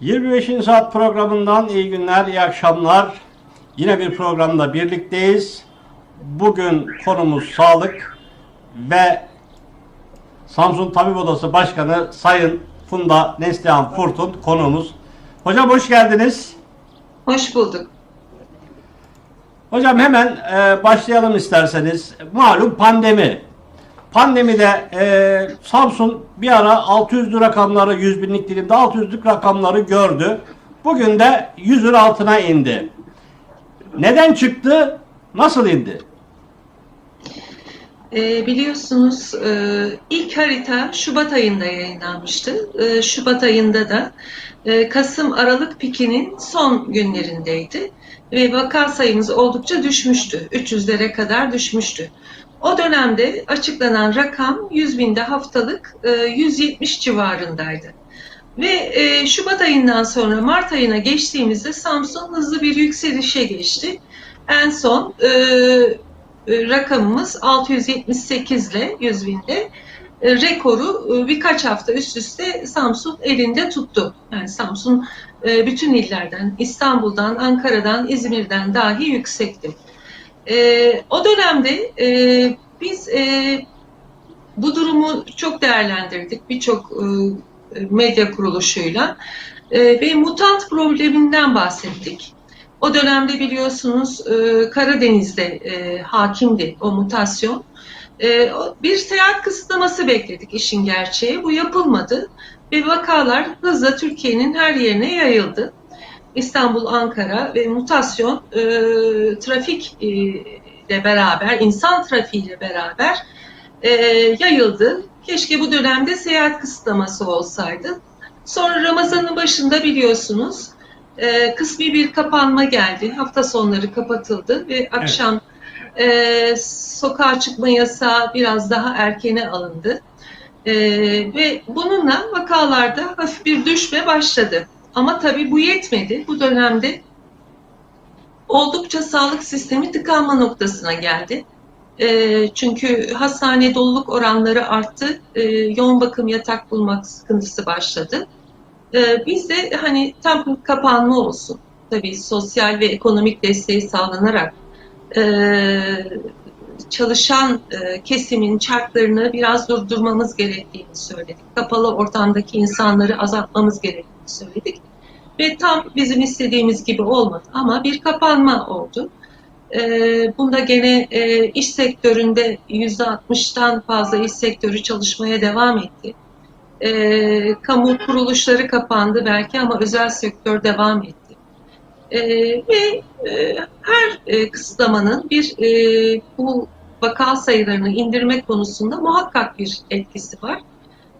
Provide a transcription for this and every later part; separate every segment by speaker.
Speaker 1: 25. saat programından iyi günler, iyi akşamlar. Yine bir programda birlikteyiz. Bugün konumuz sağlık ve Samsun Tabip Odası Başkanı Sayın Funda Neslihan Furtun konuğumuz. Hocam hoş geldiniz.
Speaker 2: Hoş bulduk.
Speaker 1: Hocam hemen e, başlayalım isterseniz. Malum pandemi. Pandemide e, Samsun bir ara 600'lü rakamları 100 binlik dilimde 600'lük rakamları gördü. Bugün de 100'ün altına indi. Neden çıktı? Nasıl indi?
Speaker 2: Ee, biliyorsunuz e, ilk harita Şubat ayında yayınlanmıştı. E, Şubat ayında da e, Kasım-Aralık pikinin son günlerindeydi. Ve vaka sayımız oldukça düşmüştü. 300'lere kadar düşmüştü. O dönemde açıklanan rakam 100 binde haftalık e, 170 civarındaydı. Ve e, Şubat ayından sonra Mart ayına geçtiğimizde Samsun hızlı bir yükselişe geçti. En son e, e, rakamımız 678 ile 100 binde e, rekoru e, birkaç hafta üst üste Samsun elinde tuttu. Yani Samsun e, bütün illerden, İstanbul'dan, Ankara'dan, İzmir'den dahi yüksekti. E, o dönemde e, biz e, bu durumu çok değerlendirdik birçok e, medya kuruluşuyla e, ve mutant probleminden bahsettik. O dönemde biliyorsunuz e, Karadeniz'de e, hakimdi o mutasyon. E, bir seyahat kısıtlaması bekledik işin gerçeği. Bu yapılmadı ve vakalar hızla Türkiye'nin her yerine yayıldı. İstanbul, Ankara ve mutasyon e, trafik e, ile beraber, insan trafiğiyle beraber e, yayıldı. Keşke bu dönemde seyahat kısıtlaması olsaydı. Sonra Ramazan'ın başında biliyorsunuz e, kısmi bir kapanma geldi. Hafta sonları kapatıldı ve akşam e, sokağa çıkma yasağı biraz daha erkene alındı. E, ve bununla vakalarda hafif bir düşme başladı. Ama tabii bu yetmedi. Bu dönemde oldukça sağlık sistemi tıkanma noktasına geldi. E, çünkü hastane doluluk oranları arttı. E, yoğun bakım yatak bulmak sıkıntısı başladı. E, biz de hani tam kapanma olsun. Tabii sosyal ve ekonomik desteği sağlanarak e, çalışan e, kesimin çarklarını biraz durdurmamız gerektiğini söyledik. Kapalı ortamdaki insanları azaltmamız gerektiğini söyledik. Ve tam bizim istediğimiz gibi olmadı ama bir kapanma oldu. E, bunda gene e, iş sektöründe %60'tan fazla iş sektörü çalışmaya devam etti. E, kamu kuruluşları kapandı belki ama özel sektör devam etti. E, ve e, her e, kısıtlamanın bir e, bu vaka sayılarını indirme konusunda muhakkak bir etkisi var.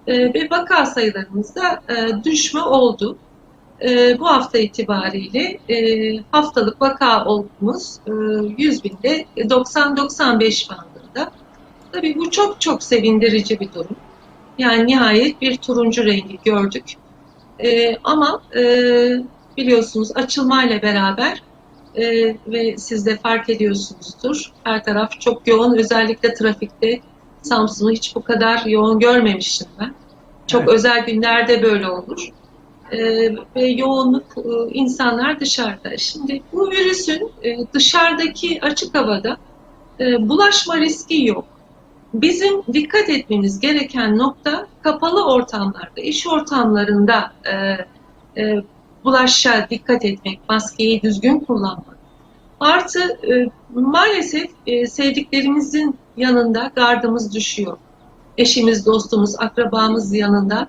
Speaker 2: E, ve vaka sayılarımızda e, düşme oldu. E, bu hafta itibariyle e, haftalık vaka olgumuz e, 100 binde 90-95 bandında. Tabii bu çok çok sevindirici bir durum. Yani nihayet bir turuncu rengi gördük. E, ama e, biliyorsunuz açılmayla beraber e, ve siz de fark ediyorsunuzdur. Her taraf çok yoğun. Özellikle trafikte Samsun'u hiç bu kadar yoğun görmemiştim ben. Çok
Speaker 1: Evet.
Speaker 2: özel günlerde böyle olur. E, ve yoğunluk e, insanlar dışarıda. Şimdi bu virüsün e, dışarıdaki açık havada e, bulaşma riski yok. Bizim dikkat etmemiz gereken nokta kapalı ortamlarda, iş ortamlarında e, e, bulaşa dikkat etmek, maskeyi düzgün kullanmak. Artı e, maalesef e, sevdiklerimizin yanında gardımız düşüyor. Eşimiz, dostumuz, akrabamız yanında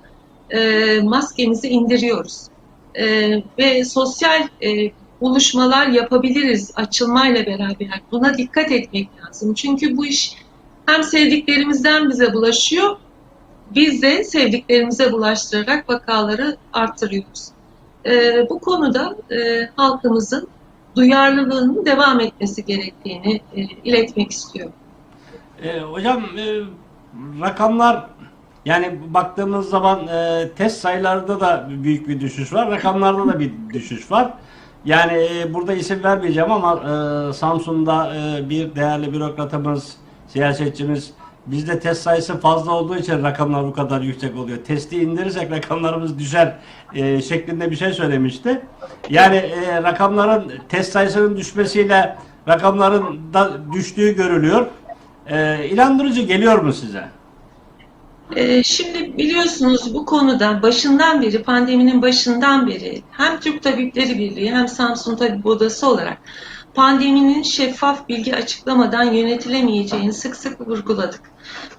Speaker 2: e, maskemizi indiriyoruz. E, ve sosyal e, buluşmalar yapabiliriz açılmayla beraber. Buna dikkat etmek lazım. Çünkü bu iş hem sevdiklerimizden bize bulaşıyor, biz de sevdiklerimize bulaştırarak vakaları arttırıyoruz. Ee, bu konuda e, halkımızın duyarlılığının devam etmesi gerektiğini e, iletmek istiyorum.
Speaker 1: E, hocam e, rakamlar yani baktığımız zaman e, test sayılarda da büyük bir düşüş var. Rakamlarda da bir düşüş var. Yani e, burada isim vermeyeceğim ama e, Samsun'da e, bir değerli bürokratımız, siyasetçimiz bizde test sayısı fazla olduğu için rakamlar bu kadar yüksek oluyor. Testi indirirsek rakamlarımız düşer e, şeklinde bir şey söylemişti. Yani e, rakamların test sayısının düşmesiyle rakamların da düştüğü görülüyor. E, inandırıcı geliyor mu size?
Speaker 2: Ee, Şimdi biliyorsunuz bu konuda başından beri, pandeminin başından beri hem Türk Tabipleri Birliği hem Samsun Tabip Odası olarak pandeminin şeffaf bilgi açıklamadan yönetilemeyeceğini sık sık vurguladık.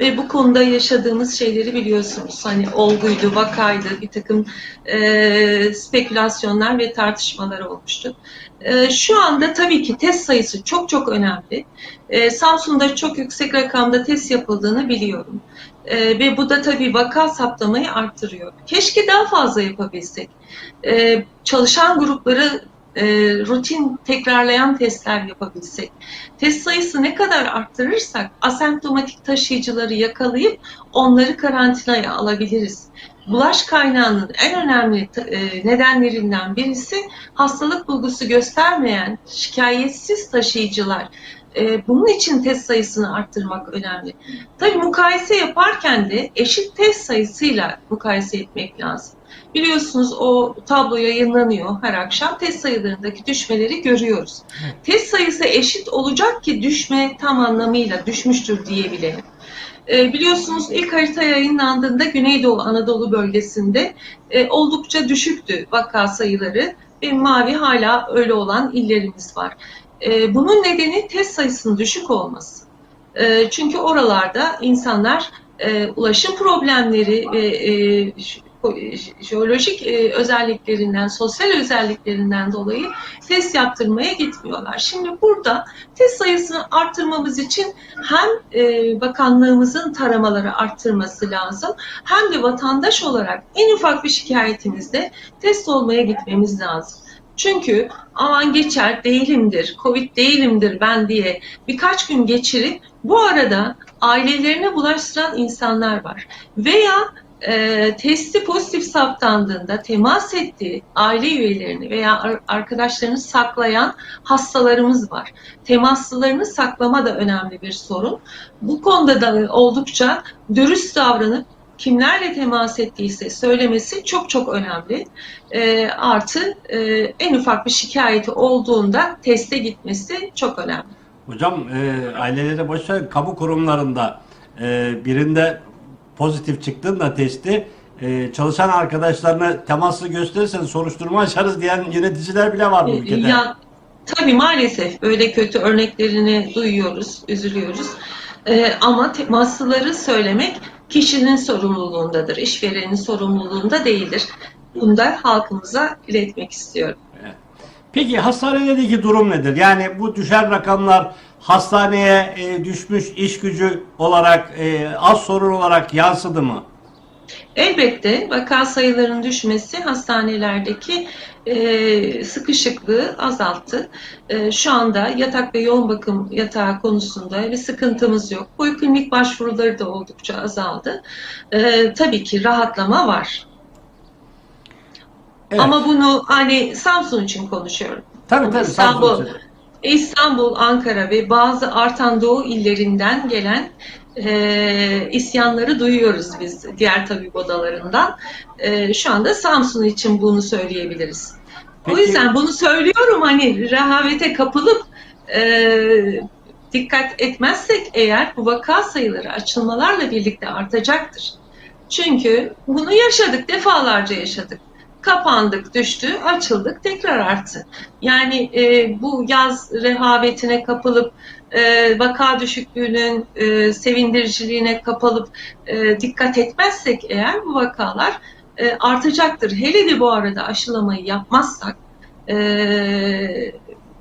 Speaker 2: Ve bu konuda yaşadığımız şeyleri biliyorsunuz. Hani olguydu, vakaydı, bir takım e, spekülasyonlar ve tartışmalar olmuştu. E, şu anda tabii ki test sayısı çok çok önemli. E, Samsun'da çok yüksek rakamda test yapıldığını biliyorum. Ee, ve bu da tabii vaka saptamayı arttırıyor. Keşke daha fazla yapabilsek. Ee, çalışan grupları e, rutin tekrarlayan testler yapabilsek. Test sayısı ne kadar arttırırsak asemptomatik taşıyıcıları yakalayıp onları karantinaya alabiliriz. Bulaş kaynağının en önemli e, nedenlerinden birisi hastalık bulgusu göstermeyen şikayetsiz taşıyıcılar. E, bunun için test sayısını arttırmak önemli. Tabii mukayese yaparken de eşit test sayısıyla mukayese etmek lazım. Biliyorsunuz o tablo yayınlanıyor her akşam. Test sayılarındaki düşmeleri görüyoruz. Test sayısı eşit olacak ki düşme tam anlamıyla düşmüştür diyebilelim. E, biliyorsunuz ilk harita yayınlandığında Güneydoğu Anadolu bölgesinde e, oldukça düşüktü vaka sayıları ve mavi hala öyle olan illerimiz var. E, bunun nedeni test sayısının düşük olması. E, çünkü oralarda insanlar e, ulaşım problemleri ve e, jeolojik e, özelliklerinden, sosyal özelliklerinden dolayı test yaptırmaya gitmiyorlar. Şimdi burada test sayısını arttırmamız için hem bakanlığımızın taramaları arttırması lazım hem de vatandaş olarak en ufak bir şikayetimizde test olmaya gitmemiz lazım. Çünkü aman geçer değilimdir, Covid değilimdir ben diye birkaç gün geçirip bu arada ailelerine bulaştıran insanlar var. Veya e, testi pozitif saptandığında temas ettiği aile üyelerini veya ar- arkadaşlarını saklayan hastalarımız var. Temaslılarını saklama da önemli bir sorun. Bu konuda da oldukça dürüst davranıp kimlerle temas ettiyse söylemesi çok çok önemli. E, artı e, en ufak bir şikayeti olduğunda teste gitmesi çok önemli.
Speaker 1: Hocam e, ailelere boş ver, kamu kurumlarında e, birinde pozitif çıktığında testi e, çalışan arkadaşlarına temaslı gösterirsen soruşturma açarız diyen yöneticiler bile var bu ülkede.
Speaker 2: Ya, tabii maalesef böyle kötü örneklerini duyuyoruz, üzülüyoruz. Ee, ama temaslıları söylemek kişinin sorumluluğundadır, işverenin sorumluluğunda değildir. Bunu da halkımıza iletmek istiyorum.
Speaker 1: Peki hastanelerdeki durum nedir? Yani bu düşen rakamlar hastaneye e, düşmüş iş gücü olarak e, az sorun olarak yansıdı mı?
Speaker 2: Elbette vaka sayılarının düşmesi hastanelerdeki e, sıkışıklığı azalttı. E, şu anda yatak ve yoğun bakım yatağı konusunda bir sıkıntımız yok. Poliklinik başvuruları da oldukça azaldı. E, tabii ki rahatlama var.
Speaker 1: Evet.
Speaker 2: Ama bunu hani Samsun için konuşuyorum.
Speaker 1: tabii tabii
Speaker 2: İstanbul,
Speaker 1: Samsun için.
Speaker 2: İstanbul, Ankara ve bazı artan doğu illerinden gelen e, isyanları duyuyoruz biz diğer tabip odalarından. E, şu anda Samsun için bunu söyleyebiliriz.
Speaker 1: Peki-
Speaker 2: O yüzden bunu söylüyorum hani rehavete kapılıp e, dikkat etmezsek eğer bu vaka sayıları açılmalarla birlikte artacaktır. Çünkü bunu yaşadık, defalarca yaşadık. Kapandık, düştü, açıldık, tekrar arttı. Yani e, bu yaz rehavetine kapılıp e, vaka düşüklüğünün e, sevindiriciliğine kapılıp e, dikkat etmezsek eğer bu vakalar e, artacaktır. Hele de bu arada aşılamayı yapmazsak e,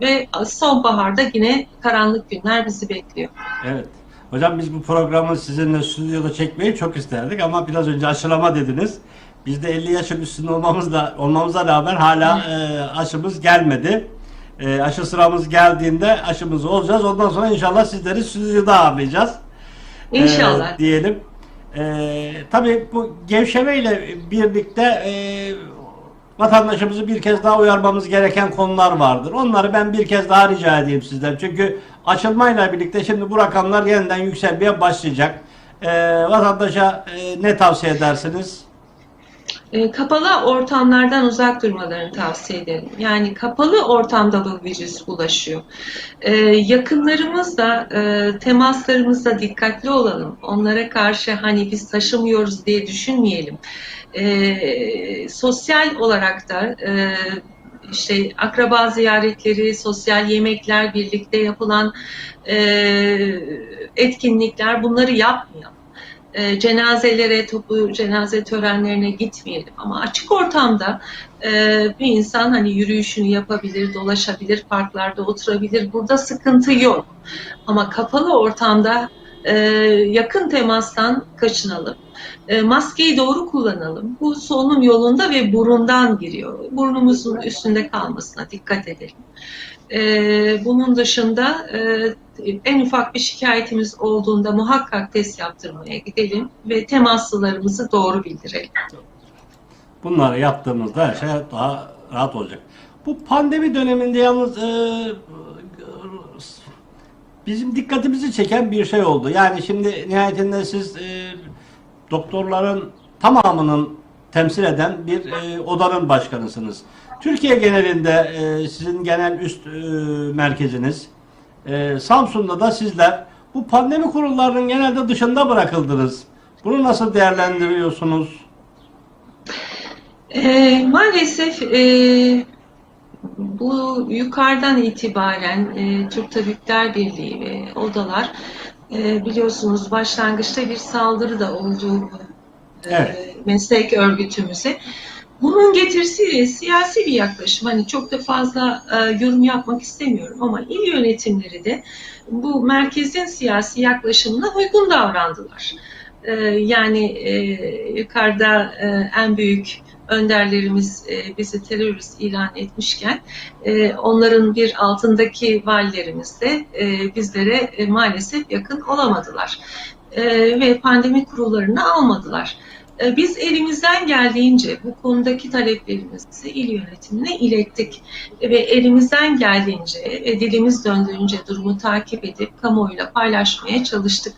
Speaker 2: ve sonbaharda yine karanlık günler bizi bekliyor.
Speaker 1: Evet. Hocam biz bu programı sizinle stüdyoda çekmeyi çok isterdik ama biraz önce aşılama dediniz. Biz de 50 yaşın üstünde olmamızla olmamıza rağmen hala e, aşımız gelmedi. E, aşı sıramız geldiğinde aşımız olacağız. Ondan sonra inşallah sizleri stüdyoda ağırlayacağız. E,
Speaker 2: İnşallah.
Speaker 1: diyelim. E, tabii bu gevşemeyle birlikte e, vatandaşımızı bir kez daha uyarmamız gereken konular vardır. Onları ben bir kez daha rica edeyim sizden. Çünkü açılmayla birlikte şimdi bu rakamlar yeniden yükselmeye başlayacak. e, vatandaşa e, ne tavsiye edersiniz?
Speaker 2: E, Kapalı ortamlardan uzak durmalarını tavsiye ederim. Yani kapalı ortamda bu virüs ulaşıyor. E, yakınlarımızla, e, temaslarımızda dikkatli olalım. Onlara karşı hani biz taşımıyoruz diye düşünmeyelim. E, sosyal olarak da e, işte akraba ziyaretleri, sosyal yemekler, birlikte yapılan e, etkinlikler bunları yapmayalım e, cenazelere, toplu cenaze törenlerine gitmeyelim. Ama açık ortamda e, bir insan hani yürüyüşünü yapabilir, dolaşabilir, parklarda oturabilir. Burada sıkıntı yok. Ama kapalı ortamda e, yakın temastan kaçınalım. E, maskeyi doğru kullanalım. Bu solunum yolunda ve burundan giriyor. Burnumuzun üstünde kalmasına dikkat edelim. E, bunun dışında e, en ufak bir şikayetimiz olduğunda muhakkak test yaptırmaya gidelim ve temaslılarımızı doğru bildirelim.
Speaker 1: Bunları yaptığımızda her şey daha rahat olacak. Bu pandemi döneminde yalnız e, bizim dikkatimizi çeken bir şey oldu. Yani şimdi nihayetinde siz e, doktorların tamamının temsil eden bir e, odanın başkanısınız. Türkiye genelinde e, sizin genel üst e, merkeziniz. E, Samsun'da da sizler bu pandemi kurullarının genelde dışında bırakıldınız. Bunu nasıl değerlendiriyorsunuz?
Speaker 2: E, maalesef e, bu yukarıdan itibaren e, Türk Tabipler Birliği ve odalar e, biliyorsunuz başlangıçta bir saldırı da oldu e,
Speaker 1: Evet.
Speaker 2: meslek örgütümüze. Bunun getirisi siyasi bir yaklaşım. Hani çok da fazla e, yorum yapmak istemiyorum ama il yönetimleri de bu merkezin siyasi yaklaşımına uygun davrandılar. E, yani e, yukarıda e, en büyük önderlerimiz e, bizi terörist ilan etmişken e, onların bir altındaki valilerimiz de e, bizlere e, maalesef yakın olamadılar. E, ve pandemi kurullarını almadılar. E, Biz elimizden geldiğince bu konudaki taleplerimizi il yönetimine ilettik ve elimizden geldiğince ve dilimiz döndüğünce durumu takip edip kamuoyuyla paylaşmaya çalıştık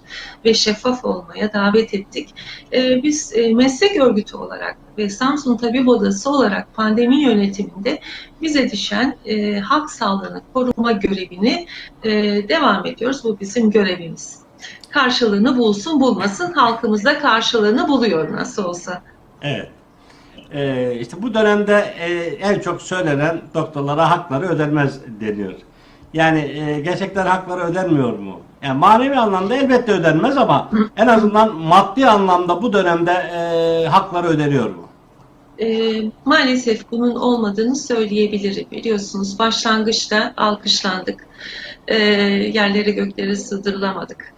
Speaker 2: ve şeffaf olmaya davet ettik. E, Biz e, meslek örgütü olarak ve Samsun Tabip Odası olarak pandemi yönetiminde bize düşen e, halk sağlığını koruma görevini e, devam ediyoruz. Bu bizim görevimiz karşılığını bulsun bulmasın halkımızda karşılığını buluyor nasıl olsa.
Speaker 1: Evet. Ee, işte bu dönemde e, en çok söylenen doktorlara hakları ödenmez deniyor. Yani e, gerçekten hakları ödenmiyor mu? Yani manevi anlamda elbette ödenmez ama en azından maddi anlamda bu dönemde e, hakları ödeniyor mu?
Speaker 2: E, maalesef bunun olmadığını söyleyebilirim. Biliyorsunuz başlangıçta alkışlandık. E, yerlere göklere sığdırılamadık.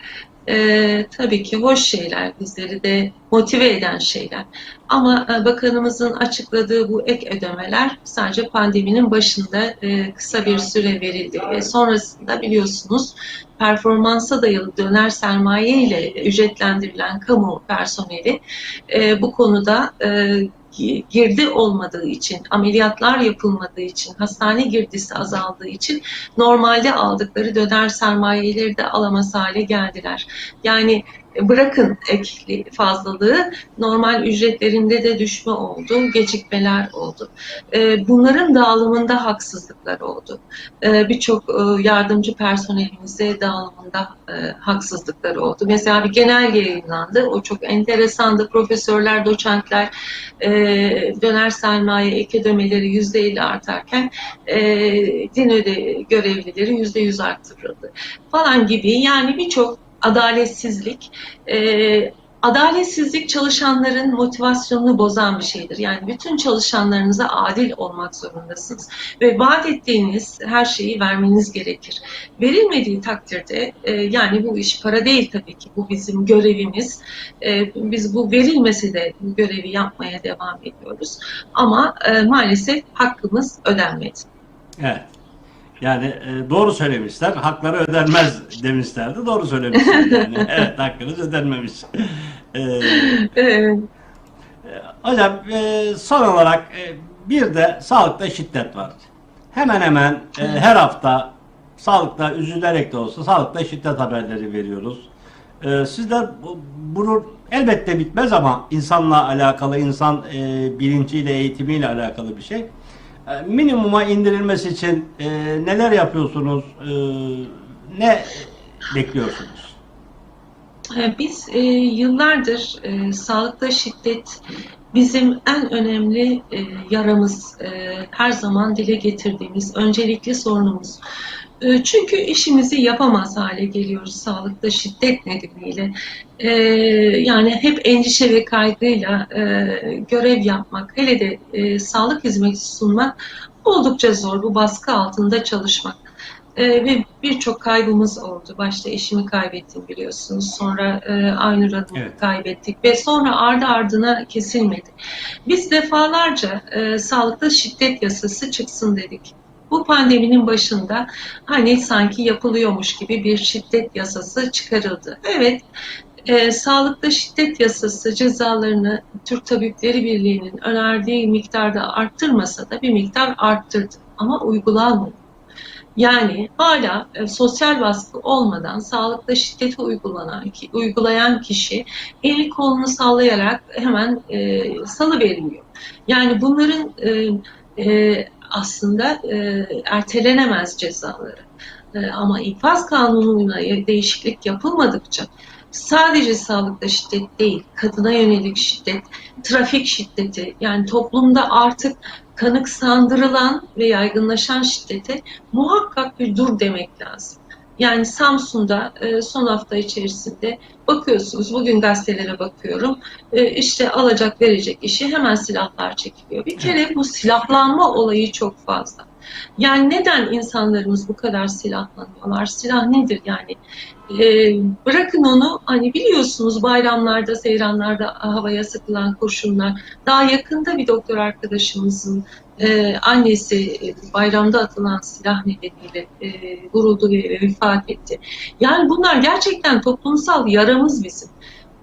Speaker 2: E, tabii ki hoş şeyler, bizleri de motive eden şeyler. Ama e, bakanımızın açıkladığı bu ek ödemeler sadece pandeminin başında e, kısa bir süre verildi ve sonrasında biliyorsunuz performansa dayalı döner sermaye ile ücretlendirilen kamu personeli e, bu konuda e, girdi olmadığı için, ameliyatlar yapılmadığı için, hastane girdisi azaldığı için normalde aldıkları döner sermayeleri de alamaz hale geldiler. Yani bırakın ekli fazlalığı normal ücretlerinde de düşme oldu, gecikmeler oldu. Ee, Bunların dağılımında haksızlıklar oldu. Ee, Birçok e, yardımcı personelimize dağılımında e, haksızlıklar oldu. Mesela bir genel yayınlandı. O çok enteresandı. Profesörler, doçentler e, döner sermaye ek ödemeleri %50 artarken din öde görevlileri %100 arttırıldı falan gibi yani birçok adaletsizlik e, adaletsizlik çalışanların motivasyonunu bozan bir şeydir. Yani bütün çalışanlarınıza adil olmak zorundasınız ve vaat ettiğiniz her şeyi vermeniz gerekir. Verilmediği takdirde e, yani bu iş para değil tabii ki bu bizim görevimiz. E, biz bu verilmesi de bu görevi yapmaya devam ediyoruz. Ama e, maalesef hakkımız ödenmedi.
Speaker 1: Evet. Yani e, doğru söylemişler. Hakları ödenmez demişlerdi. Doğru söylemişler yani. evet hakkınız ödenmemiş. E,
Speaker 2: Evet.
Speaker 1: hocam e, son olarak e, bir de sağlıkta şiddet var. Hemen hemen e, her hafta sağlıkta üzülerek de olsa sağlıkta şiddet haberleri veriyoruz. E, sizler bu- bunu elbette bitmez ama insanla alakalı, insan e, bilinciyle, eğitimiyle alakalı bir şey. E, minimuma indirilmesi için e, neler yapıyorsunuz? E, ne bekliyorsunuz?
Speaker 2: E, Biz e, yıllardır e, sağlıkta şiddet bizim en önemli e, yaramız, e, her zaman dile getirdiğimiz öncelikli sorunumuz. E, çünkü işimizi yapamaz hale geliyoruz sağlıkta şiddet nedeniyle. E, yani hep endişe ve kaygıyla e, görev yapmak, hele de e, sağlık hizmeti sunmak oldukça zor. Bu baskı altında çalışmak. Ee, ve birçok kaybımız oldu. Başta eşimi kaybettim biliyorsunuz. Sonra e, Aynur Hanım'ı
Speaker 1: Evet.
Speaker 2: kaybettik ve sonra ardı ardına kesilmedi. Biz defalarca e, sağlıkta şiddet yasası çıksın dedik. Bu pandeminin başında hani sanki yapılıyormuş gibi bir şiddet yasası çıkarıldı. Evet, e, sağlıkta şiddet yasası cezalarını Türk Tabipleri Birliği'nin önerdiği miktarda arttırmasa da bir miktar arttırdı. Ama uygulanmadı. Yani hala e, sosyal baskı olmadan sağlıkta şiddeti uygulanan, ki- uygulayan kişi eli kolunu sallayarak hemen e, salıveriliyor. Yani bunların e, e, aslında e, ertelenemez cezaları. E, ama infaz kanununa değişiklik yapılmadıkça sadece sağlıkta şiddet değil, kadına yönelik şiddet, trafik şiddeti yani toplumda artık kanıksandırılan ve yaygınlaşan şiddete muhakkak bir dur demek lazım. Yani Samsun'da e, son hafta içerisinde bakıyorsunuz, bugün gazetelere bakıyorum, e, işte alacak verecek işi hemen silahlar çekiliyor. Bir kere bu silahlanma olayı çok fazla. Yani neden insanlarımız bu kadar silahlanıyorlar? Silah nedir yani? E, bırakın onu hani biliyorsunuz bayramlarda, seyranlarda havaya sıkılan kurşunlar. Daha yakında bir doktor arkadaşımızın e, annesi bayramda atılan silah nedeniyle e, vuruldu ve vefat etti. Yani bunlar gerçekten toplumsal yaramız bizim.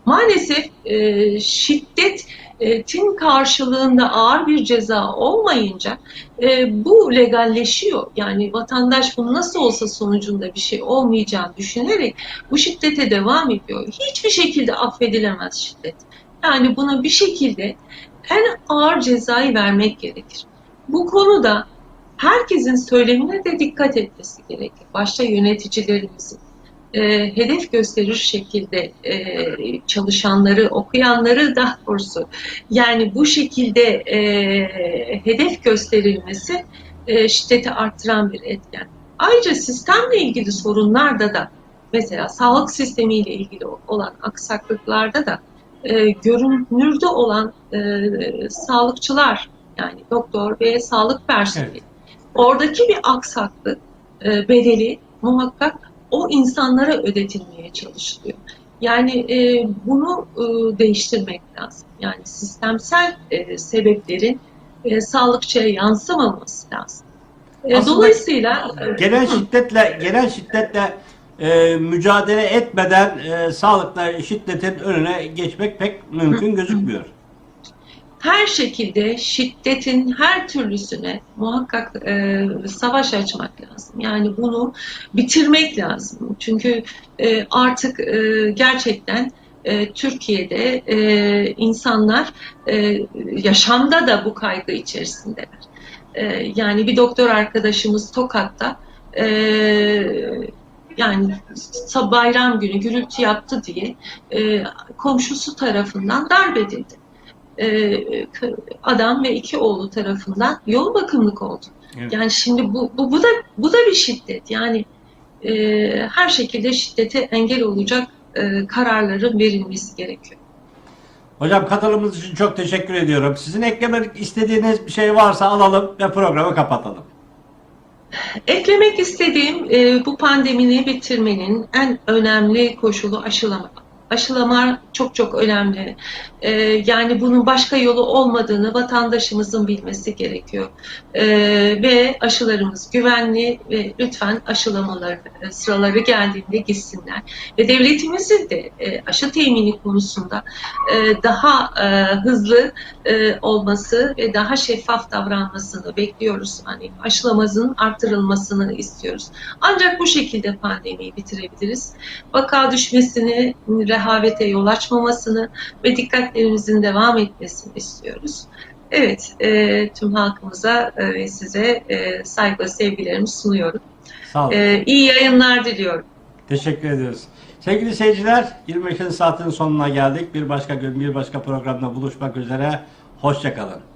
Speaker 2: Maalesef e, şiddetin karşılığında ağır bir ceza olmayınca e, bu legalleşiyor. Yani vatandaş bunu nasıl olsa sonucunda bir şey olmayacağını düşünerek bu şiddete devam ediyor. Hiçbir şekilde affedilemez şiddet. Yani buna bir şekilde en ağır cezayı vermek gerekir. Bu konuda herkesin söylemine de dikkat etmesi gerekir. Başta yöneticilerimizin e, hedef gösterir şekilde e, çalışanları, okuyanları daha doğrusu yani bu şekilde e, hedef gösterilmesi e, şiddeti arttıran bir etken. Ayrıca sistemle ilgili sorunlarda da mesela sağlık sistemiyle ilgili olan aksaklıklarda da e, görünürde olan e, sağlıkçılar yani doktor ve sağlık personeli.
Speaker 1: Evet.
Speaker 2: Oradaki bir aksaklık e, bedeli muhakkak o insanlara ödetilmeye çalışılıyor. Yani e, bunu e, değiştirmek lazım. Yani sistemsel e, sebeplerin e, sağlıkçıya yansımaması lazım. E,
Speaker 1: Aslında
Speaker 2: dolayısıyla
Speaker 1: Genel şiddetle genel şiddetle e, mücadele etmeden e, sağlıkla şiddetin önüne geçmek pek mümkün gözükmüyor.
Speaker 2: Her şekilde şiddetin her türlüsüne muhakkak e, savaş açmak lazım. Yani bunu bitirmek lazım. Çünkü e, artık e, gerçekten e, Türkiye'de e, insanlar e, yaşamda da bu kaygı içerisindeler. E, yani bir doktor arkadaşımız Tokat'ta e, yani bayram günü gürültü yaptı diye e, komşusu tarafından darp edildi e, adam ve iki oğlu tarafından yoğun bakımlık oldu.
Speaker 1: Evet.
Speaker 2: Yani şimdi bu, bu, bu da bu da bir şiddet. Yani e, her şekilde şiddete engel olacak e, kararların verilmesi gerekiyor.
Speaker 1: Hocam katılımınız için çok teşekkür ediyorum. Sizin eklemek istediğiniz bir şey varsa alalım ve programı kapatalım.
Speaker 2: Eklemek istediğim e, bu pandemini bitirmenin en önemli koşulu aşılama. Aşılama çok çok önemli. Ee, yani bunun başka yolu olmadığını vatandaşımızın bilmesi gerekiyor. Ee, ve aşılarımız güvenli ve lütfen aşılamaları e, sıraları geldiğinde gitsinler. Ve devletimizin de e, aşı temini konusunda e, daha e, hızlı e, olması ve daha şeffaf davranmasını bekliyoruz. Hani aşılamazın artırılmasını istiyoruz. Ancak bu şekilde pandemiyi bitirebiliriz. Vaka düşmesini, rehavete yol açmamasını ve dikkatlerimizin devam etmesini istiyoruz. Evet, e, tüm halkımıza ve size e, saygı ve sevgilerimi sunuyorum.
Speaker 1: Sağ olun.
Speaker 2: E, iyi yayınlar diliyorum.
Speaker 1: Teşekkür ediyoruz. Sevgili seyirciler, 25. saatin sonuna geldik. Bir başka gün, bir başka programda buluşmak üzere. Hoşçakalın.